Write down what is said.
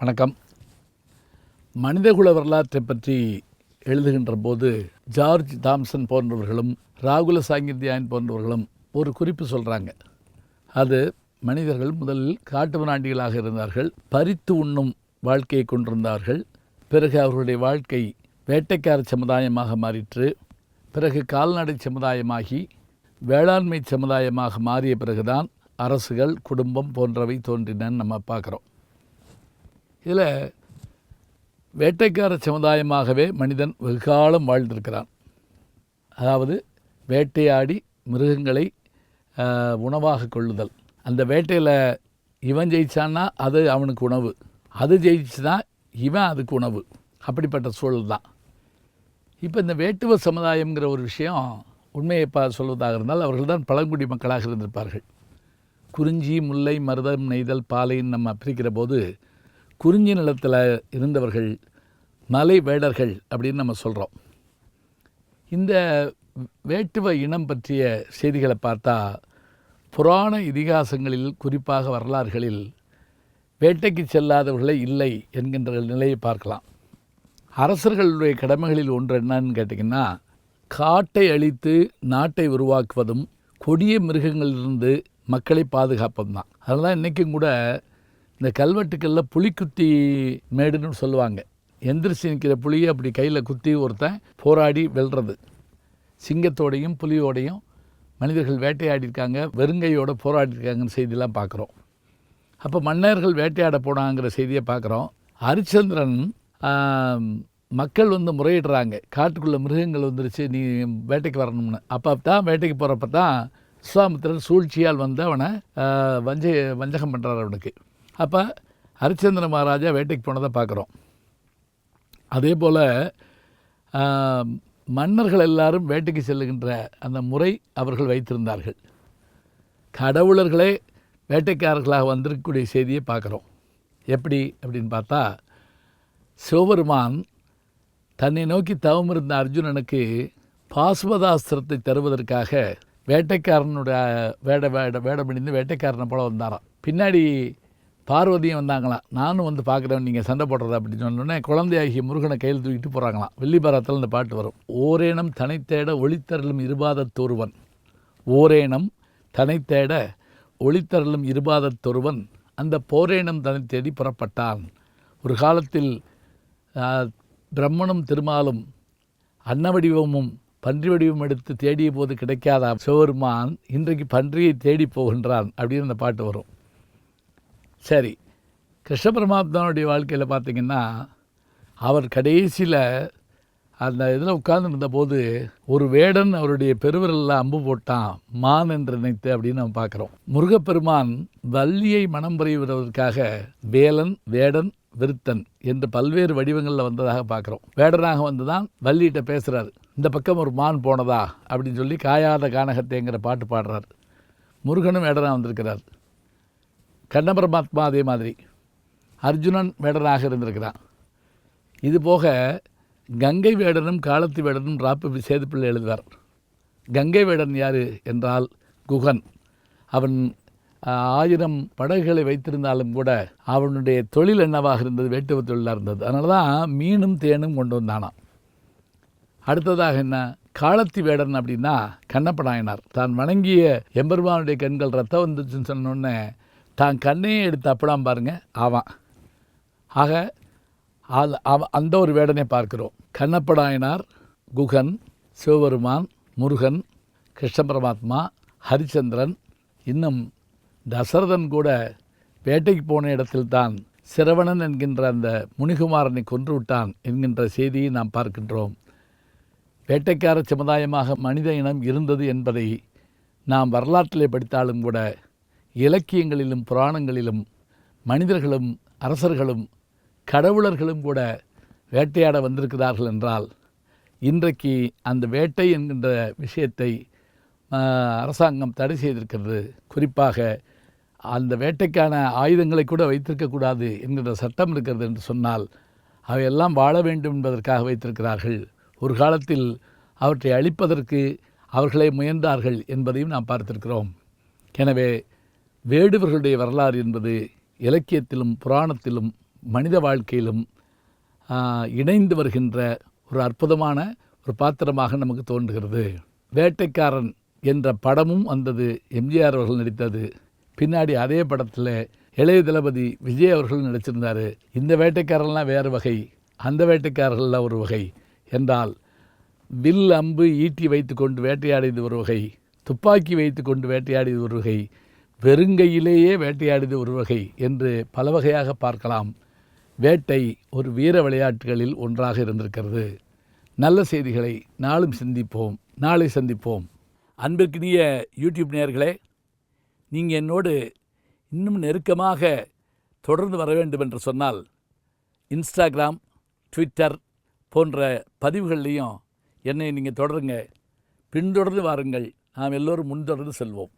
வணக்கம். மனிதகுல வரலாற்றை பற்றி எழுதுகின்ற போது ஜார்ஜ் தாம்சன் போன்றவர்களும் ராகுல சாங்கித்யாயன் போன்றவர்களும் ஒரு குறிப்பு சொல்கிறாங்க அது மனிதர்கள் முதலில் காட்டுமிராண்டிகளாக இருந்தார்கள் பறித்து உண்ணும் வாழ்க்கையை கொண்டிருந்தார்கள் பிறகு அவர்களுடைய வாழ்க்கை வேட்டைக்கார சமுதாயமாக மாறிற்று பிறகு கால்நடை சமுதாயமாகி வேளாண்மை சமுதாயமாக மாறிய பிறகுதான் அரசுகள் குடும்பம் போன்றவை தோன்றினன்னு நம்ம பார்க்குறோம். இதில் வேட்டைக்கார சமுதாயமாகவே மனிதன் வெகுகாலம் வாழ்ந்திருக்கிறான். அதாவது வேட்டையாடி மிருகங்களை உணவாக கொள்ளுதல். அந்த வேட்டையில் இவன் ஜெயிச்சான்னா அது அவனுக்கு உணவு. அது ஜெயிச்சுனா இவன் அதுக்கு உணவு. அப்படிப்பட்ட சூழல் தான். இப்போ இந்த வேட்டுவ சமுதாயம்ங்கிற ஒரு விஷயம் உண்மையை பா சொல்வதாக இருந்தால் அவர்கள் தான் பழங்குடி மக்களாக இருந்திருப்பார்கள். குறிஞ்சி முல்லை மருதம் நெய்தல் பாலைன்னு நம்ம பிரிக்கிற போது குறிஞ்சி நிலத்தில் இருந்தவர்கள் மலை வேடர்கள் அப்படின்னு நம்ம சொல்கிறோம் இந்த வேட்டுவ இனம் பற்றிய செய்திகளை பார்த்தா புராண இதிகாசங்களில் குறிப்பாக வரலாறுகளில் வேட்டைக்கு செல்லாதவர்களே இல்லை என்கின்ற நிலையை பார்க்கலாம். அரசர்களுடைய கடமைகளில் ஒன்று என்னன்னு கேட்டிங்கன்னா காட்டை அழித்து நாட்டை உருவாக்குவதும் கொடிய மிருகங்களிலிருந்து மக்களை பாதுகாப்பதும் தான். அதெல்லாம் இன்றைக்கும் கூட இந்த கல்வெட்டுக்களில் புலிக்குத்தி மேடுன்னு சொல்லுவாங்க. எந்திரிச்சு நிற்கிற புலியை அப்படி கையில் குத்தி ஒருத்தன் போராடி வெல்றது. சிங்கத்தோடையும் புலியோடையும் மனிதர்கள் வேட்டையாடிருக்காங்க வெறுங்கையோட போராடிருக்காங்கன்னு செய்தியெல்லாம் பார்க்குறோம். அப்போ மன்னர்கள் வேட்டையாட போனாங்கிற செய்தியை பார்க்குறோம். ஹரிச்சந்திரன் மக்கள் வந்து முறையிடுறாங்க. காட்டுக்குள்ளே மிருகங்கள் வந்துருச்சு நீ வேட்டைக்கு வரணும்னு. அப்போ தான் வேட்டைக்கு போகிறப்ப தான் விஸ்வாமித்திரர் சூழ்ச்சியால் வந்து அவனை வஞ்ச வஞ்சகம் பண்ணுறாரு அவனுக்கு. அப்போ ஹரிச்சந்திர மகாராஜா வேட்டைக்கு போனதை பார்க்குறோம். அதே போல் மன்னர்கள் எல்லாரும் வேட்டைக்கு செல்லுகின்ற அந்த முறை அவர்கள் வைத்திருந்தார்கள். கடவுளர்களே வேட்டைக்காரர்களாக வந்திருக்கக்கூடிய செய்தியை பார்க்குறோம். எப்படி அப்படின்னு பார்த்தா சிவபெருமான் தன்னை நோக்கி தவம் இருந்த அர்ஜுனனுக்கு பாசுபதாஸ்திரத்தை தருவதற்காக வேட்டைக்காரனுடைய வேட வேட வேடமணிந்து வேட்டைக்காரனை போல வந்தாராம். பின்னாடி பார்வதியும் வந்தாங்களாம் நானும் வந்து பார்க்குறேன் நீங்கள் சண்டை போடுறது அப்படின்னு சொன்னோடனே குழந்தையாகிய முருகனை கையில் தூக்கிட்டு போகிறாங்களாம் வெள்ளிபாரத்தில் இந்த பாட்டு வரும். ஓரேனம் தனித்தேட ஒளித்தரலும் இருபாதத்தொருவன் ஓரேனம் தனித்தேட ஒளித்தரலும் இருபாதத்தொருவன் அந்த போரேனம் தனை தேடி புறப்பட்டான். ஒரு காலத்தில் பிரம்மனும் திருமாலும் அன்ன வடிவமும் பன்றி வடிவம் எடுத்து தேடிய போது கிடைக்காத? சிவபெருமான் இன்றைக்கு பன்றியை தேடி போகின்றான் அப்படின்னு அந்த பாட்டு வரும். சரி. கிருஷ்ண பரமாத்மாவுடைய வாழ்க்கையில் பார்த்திங்கன்னா அவர் கடைசியில் அந்த இதில் உட்கார்ந்துருந்த போது ஒரு வேடன் அவருடைய பெருவிரலில் அம்பு போட்டான் மான் என்று நினைத்து அப்படின்னு நம்ம பார்க்குறோம். முருகப்பெருமான் வள்ளியை மனம் புரிவதற்காக வேலன் வேடன் விருத்தன் என்று பல்வேறு வடிவங்களில் வந்ததாக பார்க்குறோம். வேடனாக வந்து தான் வள்ளிகிட்ட பேசுகிறாரு இந்த பக்கம் ஒரு மான் போனதா அப்படின்னு சொல்லி காயாத கானகத்தைங்கிற பாட்டு பாடுறார். முருகனும் வேடனாக வந்திருக்கிறார். கண்ண பரமாத்மா அதே மாதிரி. அர்ஜுனன் வேடனாக இருந்திருக்கிறான். இது போக கங்கை வேடனும் காலத்து வேடனும் ராப்பு சேதுப்பிள்ளை எழுதுவார். கங்கை வேடன் யார் என்றால் குகன். அவன் ஆயிரம் படகுகளை வைத்திருந்தாலும் கூட அவனுடைய தொழில் என்னவாக இருந்தது வேட்டுவ தொழிலாக இருந்தது. அதனால தான் மீனும் தேனும் கொண்டு வந்தானாம். அடுத்ததாக என்ன? காலத்தி வேடன் அப்படின்னா கண்ணப்ப நாயனார் தான் வணங்கிய எம்பெருமானுடைய கண்கள் ரத்தம் வந்துச்சுன்னு சொன்னோடனே தான் கண்ணையே எடுத்து அப்படாம் பாருங்கள் ஆவான். ஆக அது அவ அந்த ஒரு வேடனை பார்க்கிறோம். கண்ணப்படாயனார் குகன் சிவபெருமான் முருகன் கிருஷ்ண பரமாத்மா ஹரிச்சந்திரன் இன்னும் தசரதன் கூட வேட்டைக்கு போன இடத்தில்தான் சிரவணன் என்கின்ற அந்த முனிகுமாரனை கொன்று விட்டான் என்கின்ற செய்தியை நாம் பார்க்கின்றோம். வேட்டைக்கார சமுதாயமாக மனித இனம் இருந்தது என்பதை நாம் வரலாற்றிலே படித்தாலும் கூட இலக்கியங்களிலும் புராணங்களிலும் மனிதர்களும் அரசர்களும் கடவுளர்களும் கூட வேட்டையாட வந்திருக்கிறார்கள் என்றால் இன்றைக்கு அந்த வேட்டை என்கின்ற விஷயத்தை அரசாங்கம் தடை செய்திருக்கிறது. குறிப்பாக அந்த வேட்டைக்கான ஆயுதங்களை கூட வைத்திருக்கக்கூடாது என்கின்ற சட்டம் இருக்கிறது என்று சொன்னால் அவையெல்லாம் வாழ வேண்டும் என்பதற்காக வைத்திருக்கிறார்கள். ஒரு காலத்தில் அவற்றை அழிப்பதற்கு அவர்களே முயன்றார்கள் என்பதையும் நாம் பார்த்திருக்கிறோம். எனவே வேடுவர்களுடைய வரலாறு என்பது இலக்கியத்திலும் புராணத்திலும் மனித வாழ்க்கையிலும் இணைந்து வருகின்ற ஒரு அற்புதமான ஒரு பாத்திரமாக நமக்கு தோன்றுகிறது. வேட்டைக்காரன் என்ற படமும் வந்தது எம்ஜிஆர் அவர்கள் நடித்தது. பின்னாடி அதே படத்தில் இளைய தளபதி விஜய் அவர்கள் நடிச்சிருந்தார். இந்த வேட்டைக்காரன்லாம் வேறு வகை அந்த வேட்டைக்காரர்கள்லாம் ஒரு வகை என்றால் வில் அம்பு ஈட்டி வைத்துக்கொண்டு வேட்டையாடியது ஒரு வகை துப்பாக்கி வைத்துக்கொண்டு வேட்டையாடியது ஒரு வகை வெறுங்கையிலேயே வேட்டையாடியது ஒரு வகை என்று பல வகையாக பார்க்கலாம். வேட்டை ஒரு வீர விளையாட்டுகளில் ஒன்றாக இருந்திருக்கிறது. நல்ல செய்திகளை நாளும் சிந்திப்போம். நாளை சந்திப்போம். அன்பிற்கினிய யூடியூப் நேயர்களே நீங்கள் என்னோடு இன்னும் நெருக்கமாக தொடர்ந்து வர வேண்டும் என்று சொன்னால் இன்ஸ்டாகிராம் ட்விட்டர் போன்ற பதிவுகள்லையும் என்னை நீங்கள் தொடருங்க. பின்தொடர்ந்து வாருங்கள். நாம் எல்லோரும் முன்தொடர்ந்து செல்வோம்.